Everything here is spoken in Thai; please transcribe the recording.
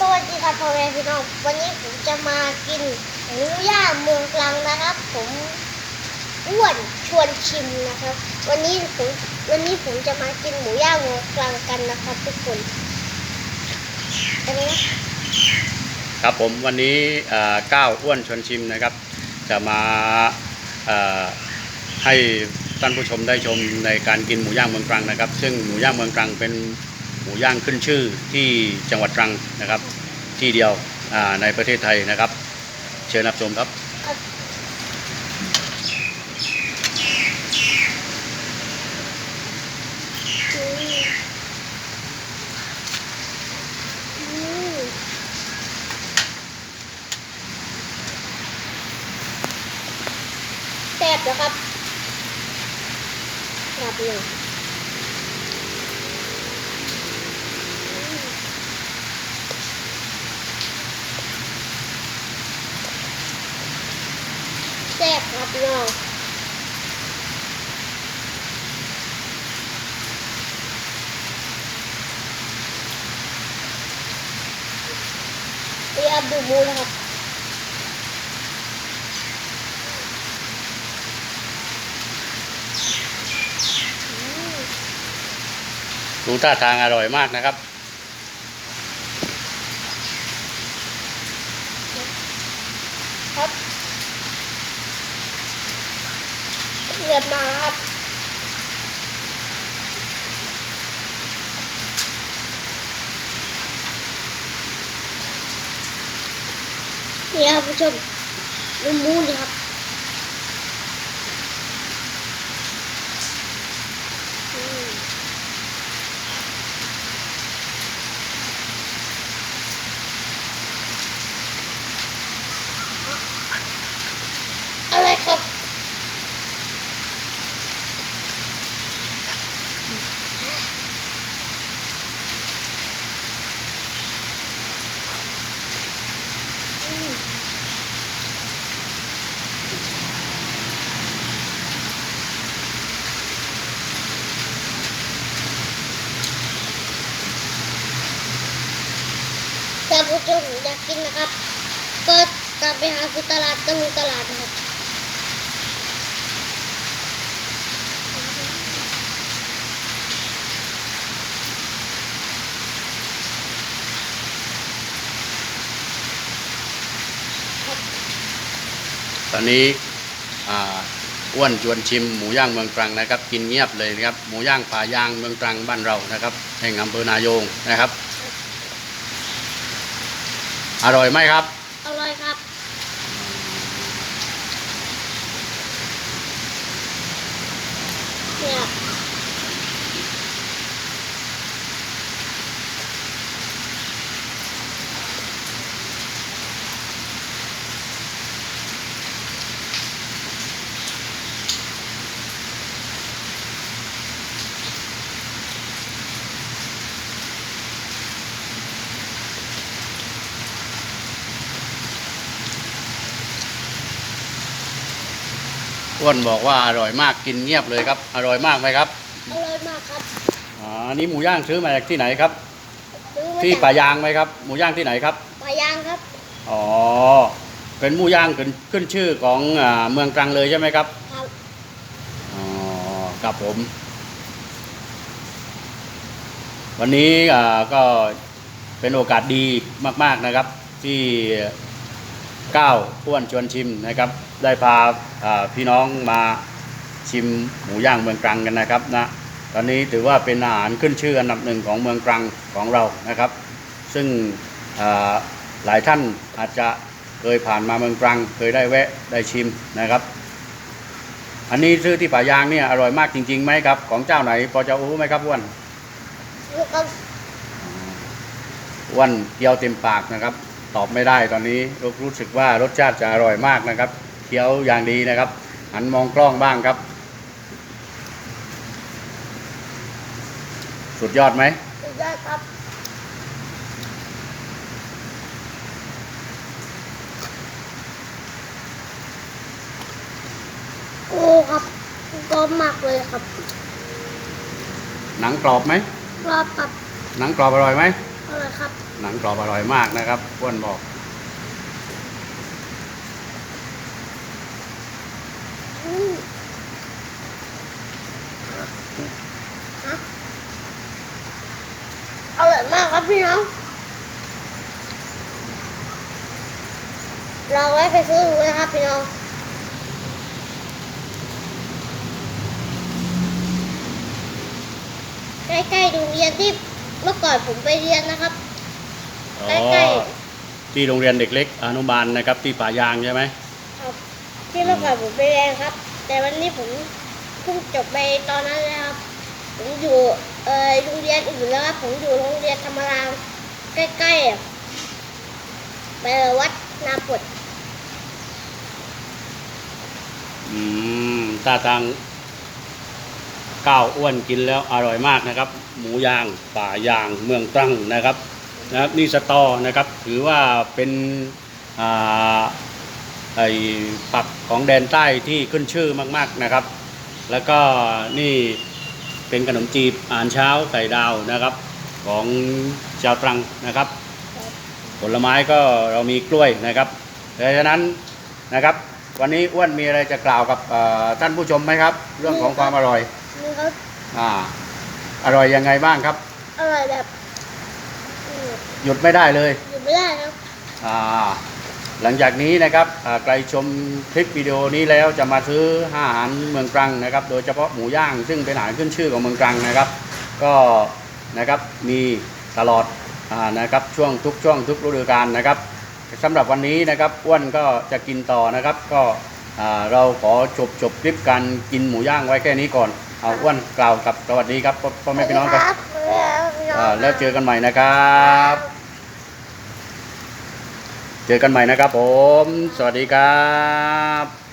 สวัสดีครับพ่อแม่พี่น้องวันนี้ผมจะมากินหมูย่างเมืองกลางนะครับ ผมอ้วนชวนชิมนะครับ วันนี้ผมวันนี้ผมจะมากินหมูย่างเมืองกลางกันนะครับ ทุกคนอันนี้ครับผมวันนี้ก้าวอ้วนชวนชิมนะครับ จะมาให้ท่านผู้ชมได้ชมในการกินหมูย่างเมืองตรังนะครับ ซึ่งหมูย่างเมืองตรังเป็น หมูย่างขึ้นชื่อที่จังหวัดตรังนะครับ ที่เดียวในประเทศไทยนะครับ เชิญรับชมครับครับแซ่บนะครับครับหนึ่ง แซ่บครับพี่น้องเรียบดูหมูนะครับอืมดูท่าทางอร่อยมากนะครับครับ เรียบมาครับนี่ครับผู้ชมมูนครับ แต่ผู้ชมอยากกินนะครับ ก็กลับไปหาซื้อตลาดต้องตลาดนะครับตอนนี้อ่าอ้วนชวนชิมหมูย่างเมืองตรังนะครับ กินเงียบเลยนะครับหมูย่างป่ายางเมืองตรังบ้านเรานะครับแห่งอำเภอนายงนะครับ อร่อยไหมครับ อร่อยครับ อ้วนบอกว่าอร่อยมากกินเงียบเลยครับ อร่อยมากไหมครับอร่อยมากครับอ๋ออันนี้หมูย่างซื้อมาจากที่ไหนครับ ซื้อมาที่จากป่ายางไหมครับ หมูย่างที่ไหนครับ ปลายางครับ อ๋อเป็นหมูย่างขึ้นขึ้นชื่อของอาเมืองตรังเลยใช่ไหมครับ ครับ อ๋อครับผม วันนี้อ่าก็เป็นโอกาสดีมาก ๆนะครับ ที่ ก้าวอ้วนชวนชิมนะครับ ได้พาอ่าพี่น้องมาชิมหมูย่างเมืองตรังกันนะครับนะตอนนี้ถือว่าเป็นอาหารขึ้นชื่ออันดับหนึ่งของเมืองตรังของเรานะครับ ซึ่งอ่าหลายท่านอาจจะเคยผ่านมาเมืองตรัง เคยได้แวะได้ชิมนะครับ อันนี้ซื้อที่ป่ายางเนี่ยอร่อยมากจริงๆไหมครับ ของเจ้าไหนพอจะรู้ไหมครับอ้วนลูกครับอ้วนเคี้ยวเต็มปากนะครับ ตอบไม่ได้ตอนนี้รู้รู้สึกว่ารสชาติจะอร่อยมากนะครับ เคี้ยวอย่างดีนะครับ หันมองกล้องบ้างครับ สุดยอดไหมสุดยอดครับ โอ้ครับกรอบมากเลยครับหนังกรอบไหมกรอบครับหนังกรอบอร่อยไหมอร่อยครับอ หนังกรอบอร่อยมากนะครับอ้วนบอกอร่อยมากครับพี่น้องเราไว้ไปซื้อดูนะครับพี่น้องใกล้ๆโรงเรียนที่เมื่อก่อนผมไปเรียนนะครับ อ๋อ ใกล้ที่โรงเรียนเด็กเล็กอนุบาลนะครับ ที่ป่ายางใช่ไหมครับ ที่เมื่อก่อนผมไปเรียนครับ แต่วันนี้ผมเพิ่งจบไปตอนนั้นนะครับ ผมอยู่เอ่อโรงเรียนอื่นแล้วครับ ผมอยู่โรงเรียนธรรมรามใกล้ๆอะไปวัดนาปดอืมท่าทางก้าวอ้วนกินแล้วอร่อยมากนะครับ หมูย่างป่ายางเมืองตรังนะครับ นะครับนี่สตอนะครับถือว่าเป็นอ่าไอผักของแดนใต้ที่ขึ้นชื่อมากๆนะครับ แล้วก็นี่เป็นขนมจีบอาหารเช้าไข่ดาวนะครับ ของชาวตรังนะครับ ผลไม้ก็เรามีกล้วยนะครับดังนั้นนะครับ วันนี้อ้วนมีอะไรจะกล่าวกับเอ่อท่านผู้ชมไหมครับ เรื่องของความอร่อยนี่เขาอ่าอร่อยยังไงบ้างครับอร่อยแบบอืม หยุดไม่ได้เลย อยู่ไม่ได้ครับอ่าหลังจากนี้นะครับอ่าใครชมคลิปวิดีโอนี้แล้วจะมาซื้ออาหารเมืองตรังนะครับ โดยเฉพาะหมูย่างซึ่งเป็นอาหารขึ้นชื่อของเมืองตรังนะครับ ก็นะครับมีตลอดอานะครับช่วงทุกช่วงทุกฤดูกาลนะครับสำหรับวันนี้นะครับอ้วนก็จะกินต่อนะครับ ก็อ่าเราขอจบจบคลิปการกินหมูย่างไว้แค่นี้ก่อนเอาอ้วนกล่าวกับสวัสดีครับพ่อพ่อแม่พี่น้องครับ สวัสดี แล้วเจอกันใหม่นะครับ เจอกันใหม่นะครับผม สวัสดีครับ